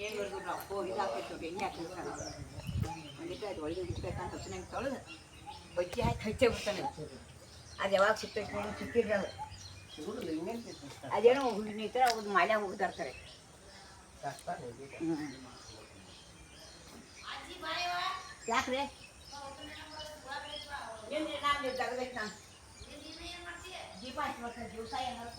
ಏನು ಬರೋದು ಹೋಗಿ ಹಾಕೈತೆ ನೋಡಿ ಎಣ್ಣೆ ಹಾಕಿರ್ತಾನೆ ಒಂದಿಟ್ಟು ಅದು ಒಳ್ಳೆ ತೊಳೆದು ಬಜ್ಜಿ ಹಾಕಿ ಹಚ್ಚೇ ಬಿಡ್ತಾನೆ ಅದು ಯಾವಾಗ ಸಿಗ್ತೈತೆ ನೋಡಿ ಸಿಕ್ಕಿರಲ್ಲ ಅದೇನೋ ನಿಂತರ ಅವ್ರು ಮಾಲೆ ಹೋಗ್ತಾರ್ತಾರೆ ಹ್ಞೂ ಯಾಕ್ರೆ ದೀಪ ದಿವಸ ಏನಾರು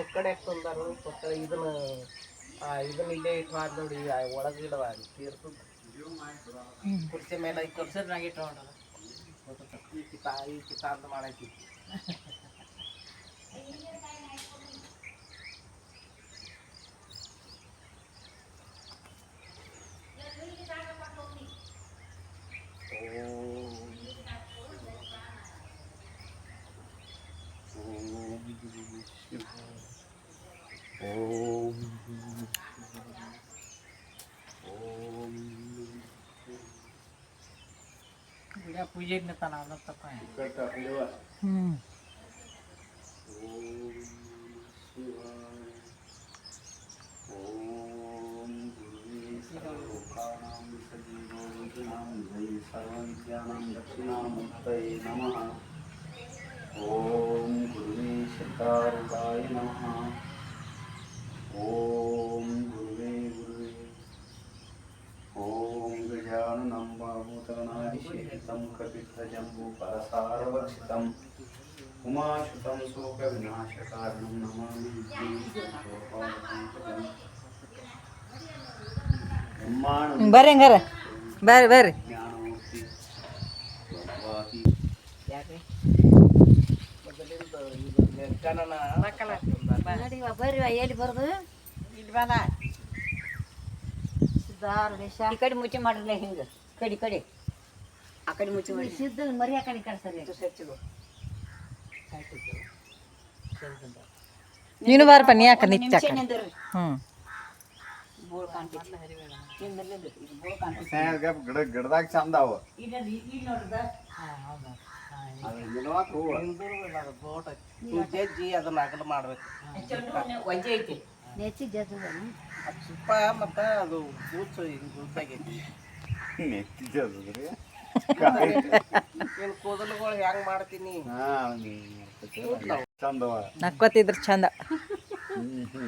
ಕೊಕ್ಕಡೆ ತಂದಾರು ಕೊಕ್ಕಡೆ ಇದನ್ನ ಇದನ್ನ ಇಲ್ಲೇ ಇಟ್ಟು ಮಾಡಿ ನೋಡಿ ಒಳಗೆ ಇಡವ ತೀರ್ತು ಕುರ್ಚಿ ಮೇಲೆ ಈ ಕುರ್ಸಿದ್ನಾಗ ಇಟ್ಟು ಈ ಕಿತ ಈ ಕಿತ ಅಂತ ಮಾಡೈತಿ. पूजे अभिवा हम्म। ओम शिवाय। ओम गुरुवे सर्वलोकानां सजीवो लोचनां जय सर्वविद्यानां दक्षिणामूर्तये नमः। ॐ नमः। गुरु गजाननं बाहूतनादिशेषितं कपित्थजम्बूफलसारभक्षितम् उमाशुतं शोकविनाशकारणं नमामि ब्रह्माणं ಬರ್ರಿ ಹಂಗಾರ ಬರ್ರಿ ಬರ್ರಿ ಜ್ಞಾನಮೂರ್ತಿ ಭಗವತಿ ಯಾಕೆ ಮೊದಲಿಂದ ಇದು ಗಣನ ನಡಿವ ಬರ್ರಿ ಎಲ್ಲಿ ಬರೋದು ಇಲ್ಲಿ ಈ ಕಡೆ ಮುಚ್ಚಿ ಮಾಡಿರ್ಲ ಹಿಂಗೆ. ಕಡಿ ಕಡಿ. ಆ ಕಡೆ ಮುಚ್ಚಿ ಮಾಡಿ ಸಿದ್ಧ ಮರಿ ಆ ಕಡೆ ಕಳ್ಸರಿ ಸ್ವಚ್ಛಗು ನೀನು ಬಾರಪ್ಪ ನೀ ಯಾಕ ನಿತ್ಯ ಹ್ಞೂ ಗಿಡದಾಗ ಚಂದ ಅವ. ಜಜ್ಜಿ ಅದನ್ನ ಅಗಲ ಮಾಡ್ಬೇಕು. ಒಂಜೆ ಐತಿ. ಅದು ತುಪ್ಪ ಮತ್ತು ಅದು ಬೂಚು ಹಿಂಗೆ ಏನು ಕೂದಲುಗಳು ಹೆಂಗೆ ಮಾಡ್ತೀನಿ? ಹಾ ಚಂದವ. ನಕ್ಕೋತಿದ್ರ ಚಂದ.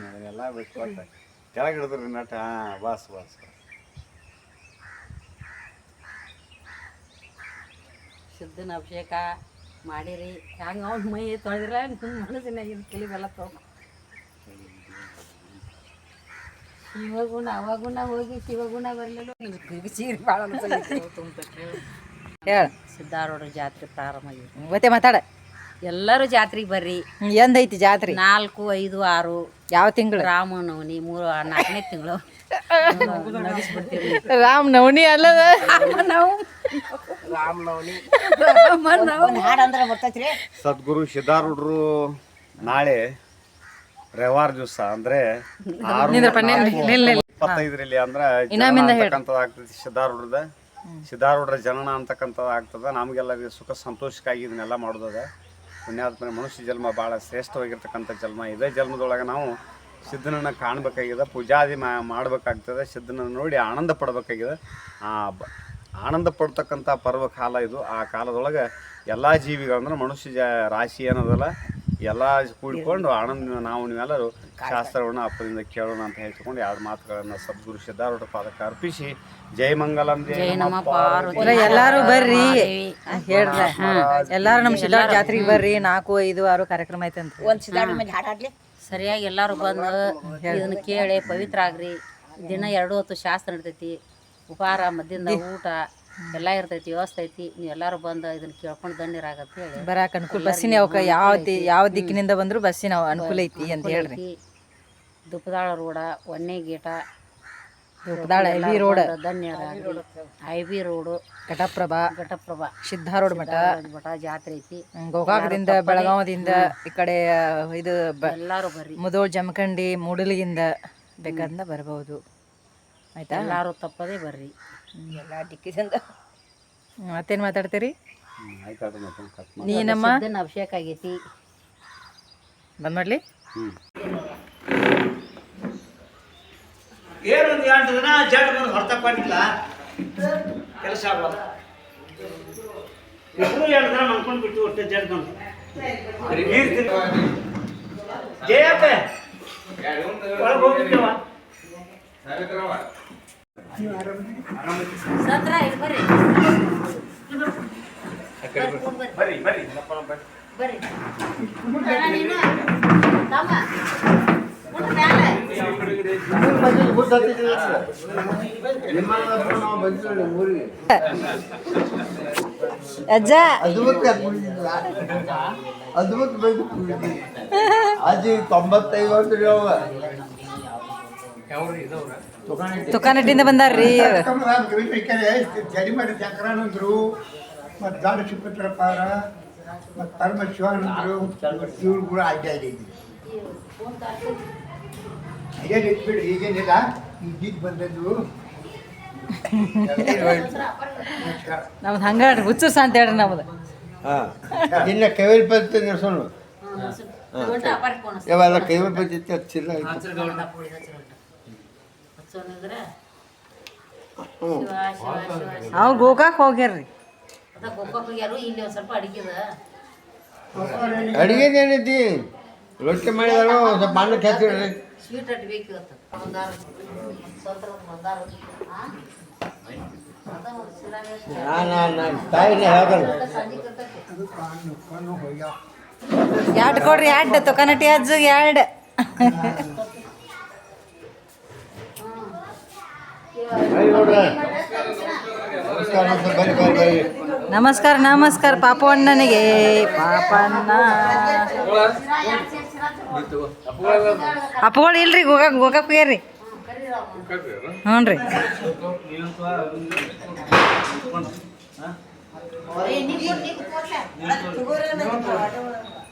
ಅದನ್ನೆಲ್ಲ ಬಿಟ್ಟು ಕೆಳಗೆ ಹಿಡಿದ್ರಿ ನಟ. ಹಾ ಬಸ್ ಬಾಸ್ ಸಿದ್ಧನ ಅಭಿಷೇಕ ಮಾಡಿರಿ. ಹ್ಯಾಂಗ್ ಅವ್ನ ಮೈ ತೊಳೆದ್ರೆ? ಮನಸ್ಸಿನ ಇದು ತಿಳಿವೆಲ್ಲ ತಗೋ. ಶಿವಗುಣ ಅವಾಗುಣ ಹೋಗಿ ಇವಾಗುಣ ಬರಲಿಲ್ಲ. ಸೀರೆ ಭಾಳ ಹೇಳ. ಸಿದ್ಧಾರೂಢ ಜಾತ್ರೆ ಪ್ರಾರಂಭ ಆಗಿದೆ. ಮತ್ತೆ ಮಾತಾಡ. ಎಲ್ಲರೂ ಜಾತ್ರೆಗೆ ಬರ್ರಿ. ಎಂದೈತಿ ಜಾತ್ರೆ? ನಾಲ್ಕು ಐದು ಆರು. ಯಾವ ತಿಂಗಳು? ರಾಮನವಮಿ ಮೂರು ನಾಲ್ಕನೇ ತಿಂಗಳು. ರಾಮನವಮಿ ಅಲ್ಲ ಅಲ್ಲದ ನಾವು ರಾಮನವನಿ ಒಂದು ಹಾಡು ಅಂದ್ರೆ ಬರ್ತೈತ್ರಿ. ಸದ್ಗುರು ಸಿದ್ಧಾರೂಢರು ನಾಳೆ ರವಿವಾರ ದಿವಸ ಅಂದ್ರೆ ಆರು ನಾಲ್ಕು ಇಪ್ಪತ್ತೈದರಲ್ಲಿ ಅಂದ್ರೆ ಸಿದ್ಧಾರೂಢರದ ಸಿದ್ಧಾರೂಢರ ಜನನ ಅಂತಕ್ಕಂಥದ್ದು ಆಗ್ತದ. ನಮಗೆಲ್ಲರಿಗೆ ಸುಖ ಸಂತೋಷಕ್ಕಾಗಿ ಇದನ್ನೆಲ್ಲ ಮಾಡೋದದ. ಪುಣ್ಯಾತ್ಮನೆ ಮನುಷ್ಯ ಜನ್ಮ ಭಾಳ ಶ್ರೇಷ್ಠವಾಗಿರ್ತಕ್ಕಂಥ ಜನ್ಮ. ಇದೇ ಜನ್ಮದೊಳಗೆ ನಾವು ಸಿದ್ಧನನ್ನ ಕಾಣಬೇಕಾಗಿದೆ ಪೂಜಾದಿ ಮಾ ಮಾಡಬೇಕಾಗ್ತದೆ. ಸಿದ್ಧನ ನೋಡಿ ಆನಂದ ಪಡಬೇಕಾಗಿದೆ. ಆ ಬ- ಆನಂದ ಪಡ್ತಕ್ಕಂಥ ಪರ್ವ ಕಾಲ ಇದು. ಆ ಕಾಲದೊಳಗೆ ಎಲ್ಲ ಜೀವಿಗಳಂದ್ರೆ ಮನುಷ್ಯ ಜ ರಾಶಿ ಏನದಲ್ಲ ಎಲ್ಲ ಕೂಡಿಕೊಂಡು ಆನಂದ ನಾವು ನೀವೆಲ್ಲರೂ ಶಾಸ್ತ್ರವನ್ನು ಅಪ್ಪದಿಂದ ಕೇಳೋಣ ಅಂತ ಹೇಳ್ಕೊಂಡು ಎರಡು ಮಾತುಗಳನ್ನು ಸದ್ಗುರು ಸಿದ್ಧಾರೂಢ ಪಾದಕ್ಕೆ ಅರ್ಪಿಸಿ. ಜೈ ಮಂಗಲಂ ಎಲ್ಲರೂ ಬರ್ರಿ. ಹೇಳ್ದೆ. ಎಲ್ಲಾರು ನಮ್ಮ ಸಿದ್ಧಾರ್ಥ ಜಾತ್ರೆಗೆ ಬರ್ರಿ. ನಾಲ್ಕು ಐದು ಆರು ಕಾರ್ಯಕ್ರಮ ಐತಂತ ಒಂದು ಸಿದ್ಧಾರ್ಥ ಸರಿಯಾಗಿ ಎಲ್ಲರೂ ಬಂದು ಇದನ್ನ ಕೇಳಿ ಪವಿತ್ರ ಆಗ್ರಿ ದಿನ ಎರಡು ಹೊತ್ತು ಶಾಸ್ತ್ರ ನಡ್ತೈತಿ. ಉಪಹಾರ ಮಧ್ಯಾಹ್ನ ಊಟ. ಎಲ್ಲ ಇರ್ತೈತಿ ವ್ಯವಸ್ಥೆ ಐತಿ. ನೀವು ಎಲ್ಲರೂ ಬಂದು ಇದನ್ನ ಕೇಳ್ಕೊಂಡು ದಂಡಿರಾಗತ್ತೆ ಹೇಳಿ. ಬರಾಕ ಅನುಕೂಲ. ಬಸ್ಸಿನ ಅವಕ ಯಾವ ದಿ- ಯಾವ ದಿಕ್ಕಿನಿಂದ ಬಂದ್ರು ಬಸ್ಸಿನ ಅನುಕೂಲ ಐತಿ ಅಂತ ಹೇಳ್ರಿ. ದುಪ್ಪದಾಳ ರೋಡ ಒನ್ನೆ gate. Duppadal IV road. ಧನ್ಯರಾಗ್ರಿ I B road. Ghataprabha. Ghataprabha. Road ಮಠ. ಮಠ ಜಾತ್ರೆ ಐತಿ. ಹ್ಮ್, ಗೋಕಾಕದಿಂದ ಬೆಳಗಾವದಿಂದ ಈ ಕಡೆ ಆ, ಇದು ಬ- ಎಲ್ಲರೂ ಬರ್ರಿ. ಮುದೋಳ್ ಜಮಖಂಡಿ ಮೂಡಲಿಗಿಂದ ಬೇಕಾದಿಂದ ಬರಬಹುದು ಆಯ್ತಾ? ಎಲ್ಲರೂ ತಪ್ಪದೇ ಬರ್ರಿ. ಎಲ್ಲ ಡಿಕ್ಕಿದಿಂದ ಮತ್ತೇನ್ ಮಾತಾಡ್ತೀರಿ? ನೀನಮ್ಮ? ಅಭಿಷೇಕ ಆಗೈತಿ. ಬಂದ್ ಮಾಡ್ಲಿ. ಹ್ಞೂ ಏನೊಂದು ಎಂಟು ದಿನ ಜಡ್ ಬಂದು ಕೆಲಸ ಆಗೋದು ಇಬ್ಬರು ಎರಡು ದಿನ ಮನ್ಕೊಂಡು ಬಿಟ್ಟು ಒಟ್ಟು ಜಡ್ ಬಂದು. ಜಯಪ್ಪ ಒಳಗೆ ಅಜ್ಜ ಅದ್ಭುತ ಬೇಕು ಅಜ್ಜಿ ತೊಂಬತ್ತೈದು ವರ್ಷ ತುಕಾನಟ್ಟಿಂದ ಬಂದಾರ್ರಿ. ಜಡಿಮಡಿ ಚಕ್ರಾನಂದ್ರು ಮತ್ತು ದಾಡ ಸುಪತ್ರಪಾರ ಮತ್ತು ಪರಮಶಿವಾನಂದ್ರು ಇವ್ರು ಕೂಡ ಆಜ್ಞೆ ಈಗ ಅದೇನು ಬಿಡಿ ಈಗೇನಿಲ್ಲ ಈಗೀಗ ಬಂದದ್ದು ನಮ್ದು ಹಂಗಾಡ್ರಿ ಹುಚ್ಚುಸ ಅಂತ ಹೇಳ್ರಿ ನಮ್ದು ಹಾಂ. ಇನ್ನು ಕೈವಲ್ ಪದ್ಧತಿ ನಡೆಸೋಣ ಯಾವೆಲ್ಲ ಕೈವಲ್ ಪದ್ಧತಿ ಹಚ್ಚಿಲ್ಲ ಶಿವ. ಅವ್ರು ಗೋಕಾಕ್ ಹೋಗ್ಯಾರ್ರಿ. ಅದ ಗೋಕಾಕ್ ಹೋಗ್ಯಾರು ಇಲ್ಲಿ ಒಂದ್ ಸ್ವಲ್ಪ ಅಡಿಗೆದ ಅಡಿಗೆದು ಏನೈತಿ ರೊಟ್ಟಿ ಮಾಡಿದಾರು ಸ್ವಲ್ಪ ಅನ್ನಕ್ಕೆ ಹಚ್ಚಿಡ್ರಿ ಸ್ವೀಟ್ ಅಟ್ ಬೇಕು ಇವತ್ತು. ಸ್ವಲ್ಪ. ಎರಡು ಕೊಡ್ರಿ ಎರಡು ತೊಕನಟ್ಟಿ ಅಜ್ಜಿಗೆ ಎರಡು ಬರೀ ನೋಡ್ರಿ ನಮಸ್ಕಾರ ನಮಸ್ಕಾರ, ಪಾಪ ಬರೀ ಬರೀ ನಮಸ್ಕಾರ ನಮಸ್ಕಾರ ಪಾಪಣ್ಣನಿಗೆ ಪಾಪಣ್ಣ ಅಪ್ಪಗಳು ಇಲ್ರಿ ಗೋಕಾಕ್ ಹೋಗ್ಯಾರ್ರಿ ಹ್ಞೂ ರೀ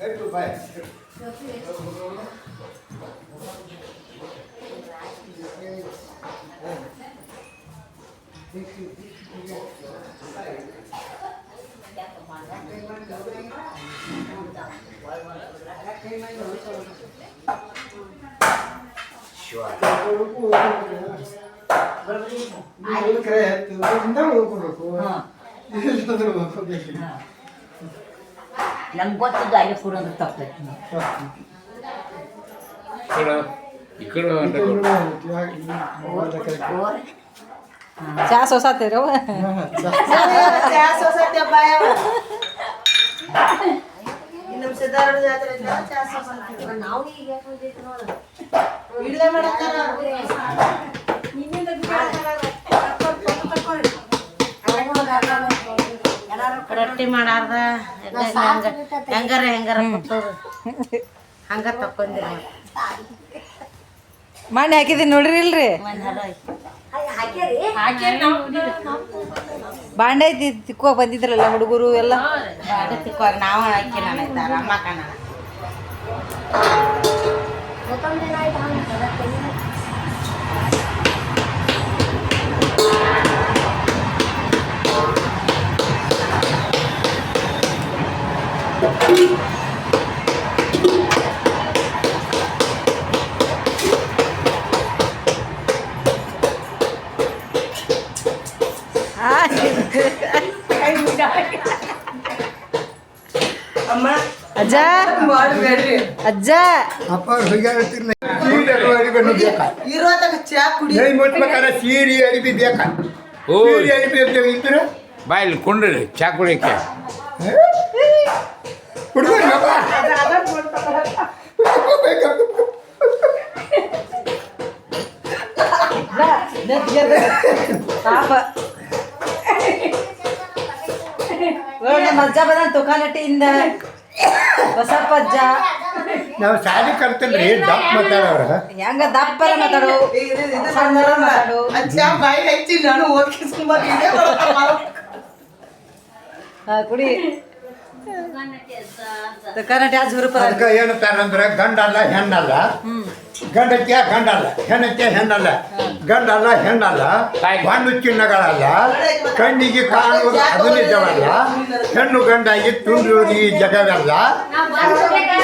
ಕೊಡ್ರಿ ಸರ್ ಕೊಡ್ಬಾರ್ದಪ್ಪ ಚಾ ಈಗ ಕೊಡ್ಬೇಕು ವಿಡಿಯೋ ಮಾಡ್ದ ಬಾಯ್ ನಂಗೆ ಗೊತ್ತಿದ್ದು ಅಲ್ಲಿ ಕೊಡೋದು ತಪ್ಪೈತಿ ಚಾ ಸೊಸಾತೀರಿ? ಅವ ನಾವು ಈಗ ಯಾಕ್ ಬಂದೈತಿ ನೋಡು. ರೊಟ್ಟಿ ಮಾಡಾರ್ದ? ಹೆಂಗ ಹೆಂಗಾರ ಹೆಂಗಾರ ಕೊಟ್ಟೋದು ಹಂಗ ತಕ್ಕೊಂದಿರ ಮಣ್ಣು ಹಾಕಿದೀನಿ ನೋಡ್ರಿ ಇಲ್ರಿ? ಬಾಂಡೆ ಐತಿ ತಿಕ್ಕೋ ಬಂದಿದ್ರಲ್ಲ ಹುಡುಗರು ಎಲ್ಲ? ತಿಕ್ಕೋ ನಾವು ಹಾಕಿ ನಾನು ಅಮ್ಮ ಕಣ. ಅಜ್ಜ ಅಜ್ಜ ಅಪ್ಪ ಹುಡುಗಿರ್ತಿರ್ಲ ಸೀರೆ ಅರಿಬಿ ಬೇಕಾ ಏನ್ ಮುಟ್ಬೇಕಾದ್ರೆ ಸೀರೆ ಅರಿಬಿ ಬೇಕಾ ಸೀರೆ ಅರಿಬಿ ಇದ್ರೆ ಬಾಯಲ್ಲಿ ಕೊಂಡ್ರಿ ಚಾ ಕುಡಿಯಕ್ಕೆ ಅಜ್ಜ ಬಂದ ತುಕಾನಟ್ಟಿಯಿಂದ ಬಸಪ್ಪಜ್ಜ ನಾವು ಶಾಲೆ ಕಲ್ತಲ್ರಿ ದಪ್ಪ ಮಾತಾಡೋರ? ಹೆಂಗ ದಪ್ಪ ಮಾತಾಡು ಮಾತಾಡು ಬಾಯಿ ಹಚ್ಚಿ ನಾನು ಕುಡಿ. ಯಾಜ್ ಹುರುಪರ ಅದಕ್ಕೆ ಅಂದ್ರೆ ಗಂಡಲ್ಲ ಹೆಣ್ಣಲ್ಲ. ಗಂಡತ್ಯ ಗಂಡಲ್ಲ. ಹೆಣ್ಣತ್ಯ ಹೆಣ್ಣಲ್ಲ. ಗಂಡಲ್ಲ ಹೆಣ್ಣಲ್ಲ. ಬಣ್ಣು ಚಿನ್ನಗಳಲ್ಲ. ಕಣ್ಣಿಗೆ ಕಾಣುವುದು ಅದು ನಿಜವಲ್ಲ. ಹೆಣ್ಣು ಗಂಡಾಗಿ ತುಂಬಿರುವುದು ಈ ಜಗವೆಲ್ಲ.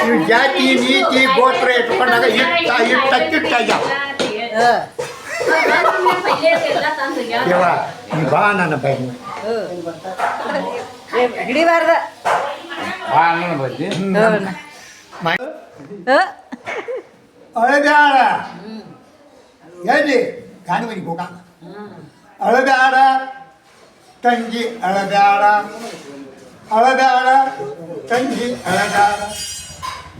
ಈ ಜಾತಿ ನೀತಿ ಗೋತ್ರ ಇಟ್ಕೊಂಡಾಗ ಇಟ್ಟ ಇಟ್ಟ ಕಿಟ್ಟಾಗ್ಯಾವ ಇವ ಬಾ ನನ್ನ ಬೈನಿ ಹಿಡಿಬಾರ್ದ. ಬಾ ಅನ್ನೋಣ ಬಜ್ಜಿ ಅಳಬ್ಯಾಡ. ಎಲ್ಲಿ? ಗಾಣಿಮನಿಗೆ ಹೋಗ ಅಳಬ್ಯಾಡ. ತಂಗಿ ಅಳಬ್ಯಾಡ. ಅಳಬ್ಯಾಡ. ತಂಗಿ ಅಳಬ್ಯಾಡ.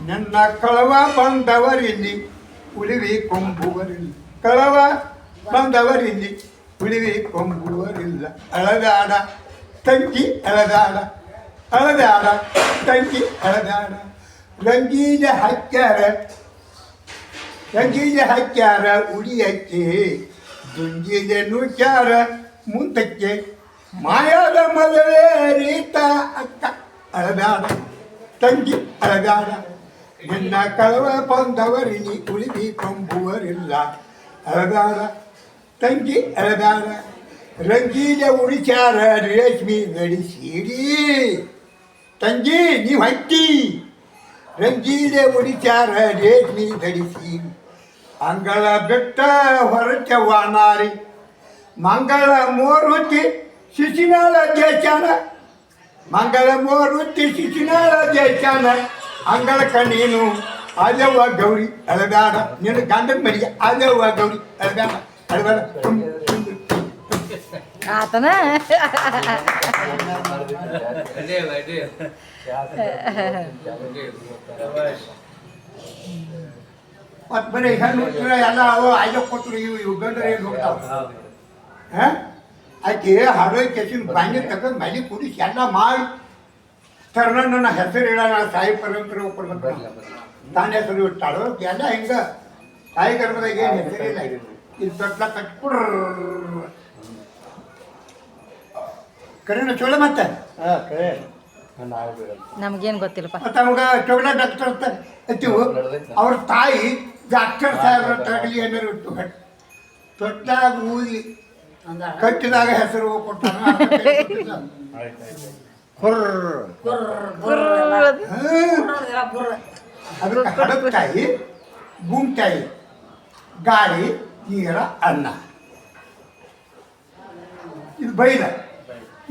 ನನ್ನ ಕಳವ ಬಂದವರಿಲ್ಲಿ ಉಳಿವಿ ಕೊಂಬುವರಿಲ್ಲ. ಕಳವ ಬಂದವರಿಲ್ಲಿ ಉಳಿವಿ ಕೊಂಬುವರಿಲ್ಲ. ಅಳಬ್ಯಾಡ. ತಂಗಿ ಅಳದಾಡ ಅಳದಾಡ ತಂಗಿ ಅಳದಾಡ ರಂಗೀನ ಹಕ್ಕ್ಯಾರ ರಂಗೀನ ಹಕ್ಕ್ಯಾರ ಉಡಿಯಕ್ಕೆ ದುಂಗಿನ ನುಚಾರ ಮುಂತಕ್ಕೆ. ಮಾಯಾದ ಮೊದಲೇ ರೀತ ಅಕ್ಕ ಅಳದಾಡ ತಂಗಿ ಅಳದಾಡ ನಿನ್ನ ಕಳವ ಬಂದವರಿನಿ, ಉಳಿದಿ ಕೊಂಬುವರಿಲ್ಲ ಅಳದಾಡ ತಂಗಿ ಅಳಬ್ಯಾಡ ರಂಗೀನ ಉಡಿಚಾರ ರೇಷ್ಮಿ ನಡೆಸಿಡಿ ತಂಗಿ ನೀವು ಹಟ್ಟಿ ರಂಗೀಲೆ ಉಡಿಚಾರ ರೇಷ್ಮಿ ಧರಿಸಿ ಅಂಗಳ ಬೆಟ್ಟ ಹೊರಟವ್ವ ನಾರಿ ಮಂಗಳ ಮೋರುತಿ ಶಿಶಿನಾಳ ದೇಶಾನ ಮಂಗಳ ಮೋರುತಿ ಶಿಶಿನಾಳ ದೇಶಾನ ಅಂಗಳಕ ನೀನು ಅದೇವ್ವ ಗೌರಿ ಅಳಬೇಡ ನಿನ್ನ ಗಂಡನ ಮರಿಗೆ ಅದೇವ್ವ ಗೌರಿ ಅಳಬೇಡ ಅಳಬೇಡ ತುಂಬ ಆತನ ಮತ್ತು ಬರೀ ಹೆಣ್ಣು ಹುಟ್ಟಿರ ಎಲ್ಲ ಅವ ಐದು ಕೊಟ್ಟರು ಇವು ಇವು ಗಂಡರು ಏನು ಹೋಗ್ತಾವ ಹಾಂ ಆಕೆ ಹರವೆ ಕೆಸಿನ ಬಾಂಗಿ ತಗೊಂಡು ಮನೆ ಕುಡಿಸಿ ಎಲ್ಲ ಮಾಡಿ ತರ್ನ ನನ್ನ ಹೆಸರು ಇಡೋಣ ಸಾಯಿ ಪರಂಪರೆ ಕೊಡ್ಬೇಕು ತಾನ ಹೆಸರು ಇಟ್ಟಾಳು ಎಲ್ಲ ಹಿಂಗೆ ತಾಯಿ ಗರ್ಭದಾಗ ಏನು ಹೆಸರಿಲ್ಲ ಇದು ದೊಡ್ಡ ಕಟ್ಬಿಡ್ರ ಕರೆನ ಚೋಳ ಮತ್ತೆ ನಮ್ಗೇನ್ ಗೊತ್ತಿಲ್ಲಪ್ಪ. ಮತ್ತು ಅವಾಗ ಡಾಕ್ಟರ್ ಅಂತ ಹಚ್ಚಿವು ಅವ್ರ ತಾಯಿ ಡಾಕ್ಟರ್ ಸಾಹೇಬ್ರ ತಗಲಿ ಏನಾರು ಇಟ್ಟು ತೊಟ್ಟಾಗ ಊದಿ ಕಟ್ಟಿದಾಗ ಹೆಸರು ಕೊಟ್ಟಾನ. ಅದಕ್ಕೆ ಹಡಕ್ಕಾಯಿ ಗುಂಟಾಯಿ ಗಾಳಿ ನೀರ ಅನ್ನ. ಇದು ಬೈದ.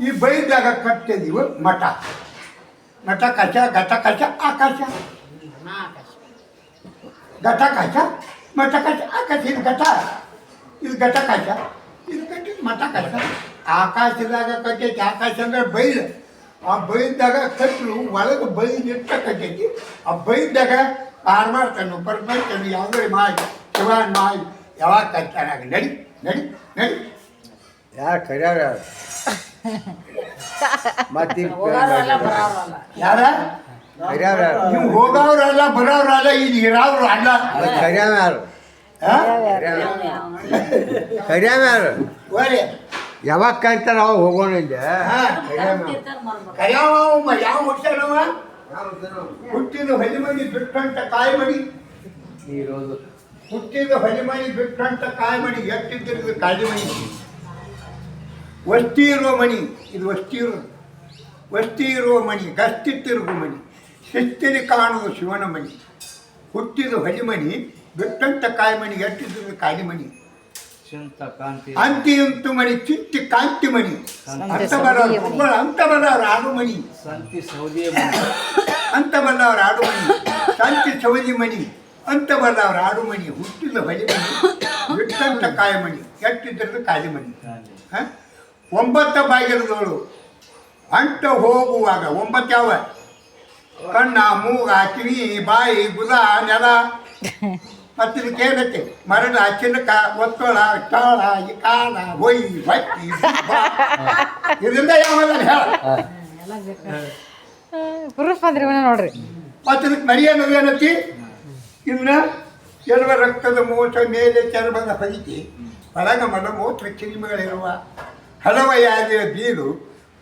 ಈ ಬೈದಾಗ ಕಟ್ಟಿದೀವಿ ಮಠ. ಮಠ ಕಚ ಘಟ ಕಚ ಆಕಾಶ ಘಟ ಕಚ ಮಠ ಕಚ ಆಕಾಶ ಇದು ಘಟ. ಇದು ಘಟ ಕಚ ಇದು ಕಟ್ಟಿದ ಮಠ ಕಚ ಆಕಾಶದಾಗ ಕಟ್ಟೈತಿ. ಆಕಾಶ ಅಂದ್ರೆ ಬೈಲು. ಆ ಬೈದಾಗ ಕಟ್ಟಲು ಒಳಗೆ ಬೈಲಿಟ್ಟ ಕಟ್ಟೈತಿ. ಆ ಬೈದಾಗ ಆರು ಮಾಡ್ತಾನು ಪರಮೇಶ್ವರನು ಯಾವುದೇ ಮಾಡಿ ಶಿವನ್ ಮಾಡಿ ಯಾವಾಗ ಕಟ್ಟಾನಾಗ ನಡಿ ನಡಿ ನಡಿ. ಯಾರು ಕರ್ಯಾರ? ಯಾರು ಮತ್ತೆ ಯಾರ? ನೀವು ಹೋಗೋರಲ್ಲ ಬರೋರಲ್ಲ ಇಲ್ಲಿ ಇರೋರು ಅಲ್ಲ. ಕರ್ಯಾವ ಯಾರು? ಹಾ? ಕರ್ಯಾವ ಯಾರು? ಓರಿ ಯಾವಾಗ ಕರಿತಾರ ಅವಾಗ ಹೋಗೋಣ ಇಲ್ಲಿ ಕರ್ಯಾವ ಯಾವ ಹುಟ್ಟಾನವ ಹುಟ್ಟಿದ ಹೊಲಿಮಣಿ ಬಿಟ್ಟಂತ ಕಾಯಿ ಮಣಿ ಹುಟ್ಟಿದ ಹೊಲಿಮಣಿ ಬಿಟ್ಟಂತ ಕಾಯಿ ಮಣಿ ಎಷ್ಟಿದ್ದಿರೋದು ಕಾಳಿ ಇರುವ ಮಣಿ ಇದು ವಸ್ತಿ ಇರೋ ವಸ್ತಿ ಇರುವ ಮಣಿ ಗಸ್ತಿ ತಿರುಗು ಮಣಿ. ಶಿಸ್ತಿಲಿ ಕಾಣುವುದು ಶಿವನ ಮಣಿ. ಹುಟ್ಟಿದ ಹೊಲಿಮಣಿ ಬಿಟ್ಟಂತ ಕಾಯಿಮಣಿ ಮಣಿ ಕಾಲಿಮಣಿ ಅಂತಿಯಂತು ಮಣಿ. ಚಿಂತಿ ಕಾಂತಿ ಮಣಿ. ಅಂತ ಬರೋರು ಅಂತ ಬರೋರು ಆಡು ಮಣಿ. ಅಂತ ಬಲ್ಲವ್ರ ಆಡು ಮಣಿ. ಶಾಂತಿ ಸೌದಿ ಮಣಿ. ಅಂತ ಬಲ್ಲವ್ರ ಆಡು ಮಣಿ. ಹುಟ್ಟಿದ ಹೊಲಿ ಮಣಿ. ಬಿಟ್ಟಂತ ಕಾಯಿಮಣಿ ಎಟ್ಟಿದ್ರದ್ದು ಕಾಲಿ ಮಣಿ. ಹ? ಒಂಬತ್ತ ಬಾಗಿಲುಗಳು. ಅಂಟ ಹೋಗುವಾಗ ಒಂಬತ್ತು ಯಾವ? ಕಣ್ಣ ಮೂಗ ಕಿವಿ ಬಾಯಿ ಗುದ ನೆಲ. ಮತ್ತೆ ಏನೈತೆ ಮರಣ ಚಿನ್ನಕ ಒತ್ತೋಳ ಟಾಳ ಕಾಳ ಹೊಯ್ ಬಟ್ಟಿ. ಇದರಿಂದ ಯಾವಾಗ ಹೇಳ? ಹುರುಫ್ ಅಂದ್ರಿ ನೋಡ್ರಿ. ಮತ್ತೆ ಇದಕ್ಕೆ ಮರಿ ಅನ್ನೋದು ಏನತಿ ಇನ್ನ ಚರ್ಮ ರಕ್ತದ ಮೂತ್ರ ಮೇಲೆ ಚರ್ಮದ ಪರಿಚಿ ಒಳಗ ಮಡ ಮೂತ್ರ ಚಿಲ್ಮೆಗಳಿರುವ ಹಲವಯಾದಿಯ ಬೀಡು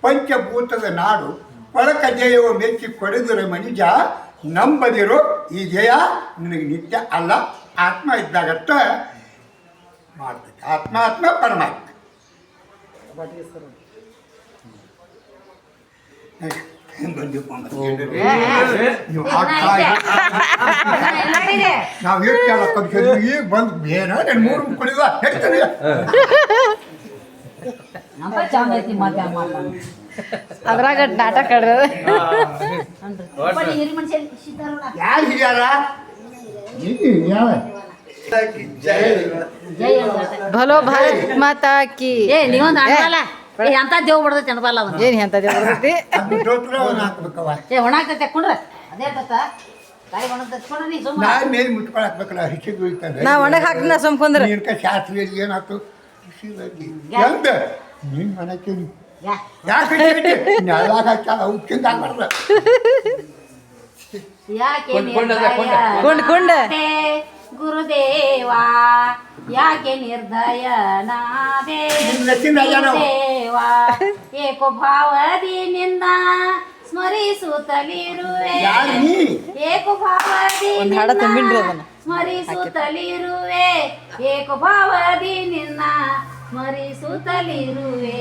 ಪಂಚಭೂತದ ನಾಡು ಪಳಕ ಜಯವ ಮೆಚ್ಚಿ ಕೊಡಿದರೆ ಮನುಜ ನಂಬದಿರೋ ಈ ಜಯ ನಿನಗೆ ನಿತ್ಯ ಅಲ್ಲ. ಆತ್ಮ ಇದ್ದಾಗತ್ತ ಮಾಡ್ತೈತೆ ಆತ್ಮ ಆತ್ಮ ಪರಮಾತ್ಮ ನಾವ್ ಎಷ್ಟು ಹೇಳಕ್ಕೆ ಈಗ ಬಂದು ಬೇರೆ ಮೂರು ಕುಡಿದ ಹೇಳ್ತಾರೆ ಅದ್ರಾಗ ನಾಟಕ ಕಡ್ದ ಯಾರು ಹಿರಿಯಾರ ನೀನು ಯಾವ ಜೈ ಅಂತ. ಭಲೋ ಭಾರತ್ ಮಾತಾ ಕಿ ಏ ನೀವೊಂದು ಅನ್ಬಲ್ಲ ಏ ಎಂತ ದೇವ್ ಬಿಡ್ದೈತಿ ಅನ್ಬಲ್ಲ ಅದನ್ನ ಏನ್ ಎಂತ ಬರ್ತೈತಿ ಅದು ದೋತ್ರ ಅವನು ಹಾಕ್ಬೇಕವ ಏ ಒಣಾಗ್ತೈತೆ ಕುಂಡ್ರ ಅದೇ ಬತ್ತ ಕಾಯಿ ಒಣಗ್ತೈತೆ ಕುಂಡ್ರ ನೀ ಸುಮ್ಮ ನಾ ಮೇಲೆ ಮುಟ್ಕೊಳಕ್ ಹಾಕ್ಬೇಕಲ್ಲ ಹಿಸಿ ಬೀಳ್ತಾನೆ ನಾ ಒಣಗ್ ಹಾಕ್ತಿನ ಸುಮ್ಕುಂದ್ರ ನೀನ್ಕ ಶಾಸ್ತ್ರೀಯಲ್ಲಿ ಏನಾಯ್ತು ಖುಷಿಯಾಗಿ ಎಂದ ನೀನ್ ಮನೆ ಯಾಕೆ ಹಾಕ್ಯಾಳ ಅವು ತಿಂದ ಯಾಕೆ ಗುರುದೇವಾ? ಯಾಕೆ ನಿರ್ದಯನಾದೆ ಅಯ್ಯನವ. ಏಕೋ ಭಾವದಿ ನಿನ್ನ ಸ್ಮರಿಸುತ್ತಲಿರುವೆ. ಏಕೋ ಭಾವದಿ ಸ್ಮರಿಸುತ್ತಲಿರುವೆ. ಏಕೋ ಭಾವದಿ ನಿನ್ನ ಸ್ಮರಿಸುತ್ತಲಿರುವೆ.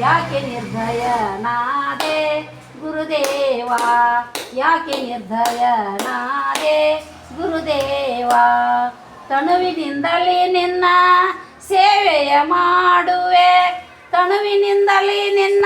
ಯಾಕೆ ನಿರ್ಭಯನಾದೆ ಗುರುದೇವ? ಯಾಕೆ ನಿರ್ಧಯನಾದೆ ಗುರುದೇವ? ತಣುವಿನಿಂದಲೇ ನಿನ್ನ ಸೇವೆಯ ಮಾಡುವೆ. ತಣುವಿನಿಂದಲೇ ನಿನ್ನ